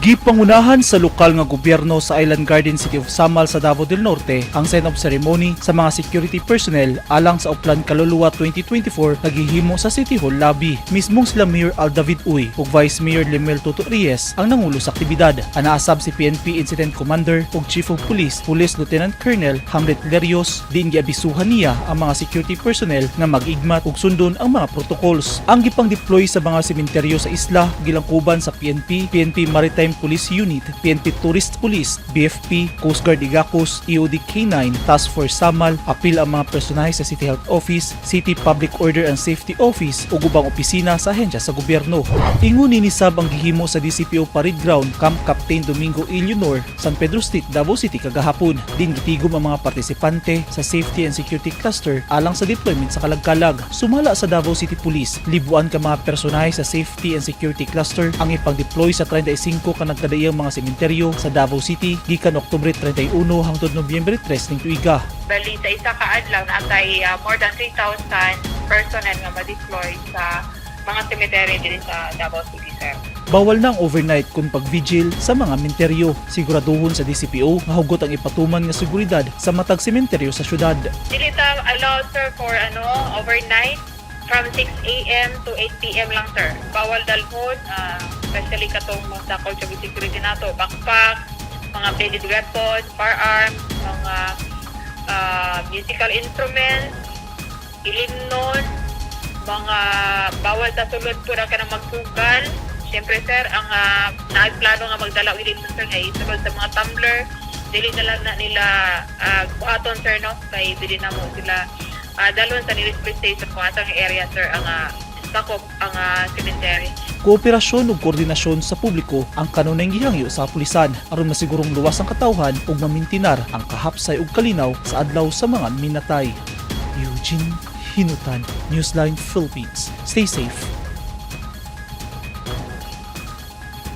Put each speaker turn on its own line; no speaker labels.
Gipangunahan sa lokal nga gobyerno sa Island Garden City of Samal sa Davao del Norte ang sign of ceremony sa mga security personnel alang sa Uplan Kaluluwa 2024 naghihimo sa City Hall lobby. Mismong sila Mayor Aldavid Uy ug Vice Mayor Lemel Toto Reyes ang nangulo sa aktibidad. Anaasab si PNP Incident Commander ug Chief of Police Police Lieutenant Colonel Hamlet Lerios din giabisuhan niya ang mga security personnel nga mag-igmat ug sundon ang mga protocols. Ang gipang deploy sa mga sementeryo sa isla gilangkuban sa PNP, PNP Maritime Police Unit, PNP Tourist Police, BFP, Coast Guard Igacos, EOD K9, Task Force Samal, apil ang mga personahe sa City Health Office, City Public Order and Safety Office ug ubang opisina sa ahensya sa gobyerno. Inguni ni Sab ang gihimo sa DCPO Parade Ground Camp Captain Domingo Illionor, San Pedro State, Davao City kagahapon. Din gitigom ang mga partisipante sa Safety and Security Cluster alang sa deployment sa Kalagkalag. Sumala sa Davao City Police, libuan ka mga personahe sa Safety and Security Cluster ang ipang-deploy sa 35 ka nagkadaiyang mga sementeryo sa Davao City gikan Oktubre 31 hangtod Nobyembre 3 ning tuiga.
Bali, sa isa ka adlaw na atay uh, more than 3,000 personnel nga ma-deploy sa mga cemetery din sa Davao City, sir.
Bawal na ang overnight kung pag-vigil sa mga menteryo. Siguraduhon sa DCPO nga hugot ang ipatuman nga seguridad sa matag sementeryo sa syudad.
Dili allowed, sir, for ano, overnight from 6 a.m. to 8 p.m. lang, sir. Bawal dalhon, ah, especially katong mga culture security nato, backpack, mga bladed weapons, firearms, mga ah, musical instruments, ilimnon, mga bawal sa sulod po na ka na magsugal. Siyempre, sir, ang uh, naagplano nga magdala ulit sir nga isulod sa mga tumbler. Dili na lang na nila uh, buhaton, sir, no? Kay dili na mo sila uh, dalon sa nearest police station kung atang area, sir, ang uh, sakop ang uh, cemetery.
Kooperasyon ug koordinasyon sa publiko ang kanunay gihangyo sa pulisan aron masigurong luwas ang katawhan ug mamintinar ang kahapsay ug kalinaw sa adlaw sa mga minatay. Eugene Hinutan, Newsline Philippines. Stay safe,